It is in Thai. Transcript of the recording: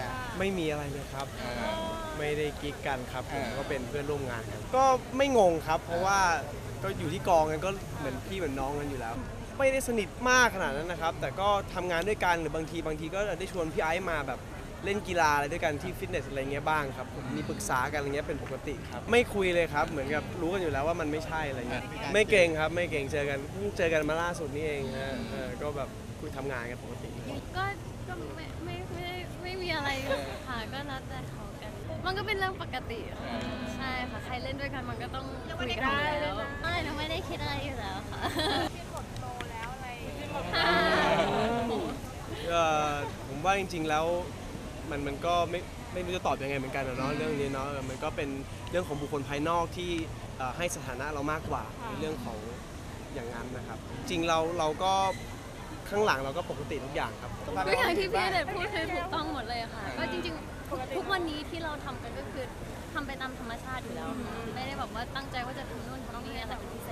ครับ ไม่มีอะไรเลยครับเออไม่ได้กิ๊กกันครับผมอ่าก็เป็นเพื่อนร่วมงานกันก็ไม่งงครับ เพราะว่าก็อยู่ที่กองกันก็เหมือนพี่เหมือนน้องกันอยู่แล้ว ไม่ได้สนิทมากขนาดนั้นนะครับ แต่ก็ทำงานด้วยกันหรือบางทีบางทีก็ได้ชวนพี่ไอซ์มาแบบเล่นกีฬาอะไรด้วยกันที่ฟิตเนสอะไรเงี้ยบ้างครับผมมีปรึกษากันอะไรเงี้ยเป็นปกติครับ ไม่คุยเลยครับ เหมือนกับรู้กันอยู่แล้วว่ามันไม่ใช่อะไรเงี้ยไม่เก่งครับ ไม่เก่งเจอกันเพิ่งเจอกันมาล่าสุดนี่เองฮะเออก็แบบคุยทำงานกันปกติ ก็ก็ไม่ไม่ไม่ไม่มีอะไร ค่ะก็นัดแต่เขากัน มันก็เป็นเรื่องปกติค่ะใช่ค่ะใครเล่นด้วยกันมันก็ต้องคุยกันอยู่แล้วไม่หนูไม่ได้คิดอะไรอยู่แล้วค่ะเอ่อผมว่าจริง ๆแล้วมันมันก็ไม่ไม่รู้จะตอบยังไงเหมือนกันอะเนาะเรื่องนี้เนาะเออมันก็เป็นเรื่องของบุคคลภายนอกที่เอ่อให้สถานะเรามากกว่าในเรื่องของอย่างนั้นนะครับ จริงเราเราก็ ข้างหลังเราก็ปกติทุกอย่างครับทุกอย่างที่พี่เดชพูดคือถูกต้องหมดเลยค่ะ ก็จริงๆทุกทุกวันนี้ที่เราทำกันก็คือทำไปตามธรรมชาติอยู่แล้วค่ะไม่ได้แบบว่าตั้งใจว่าจะทำนู่นทำนี่อะไรเป็นพิเศษ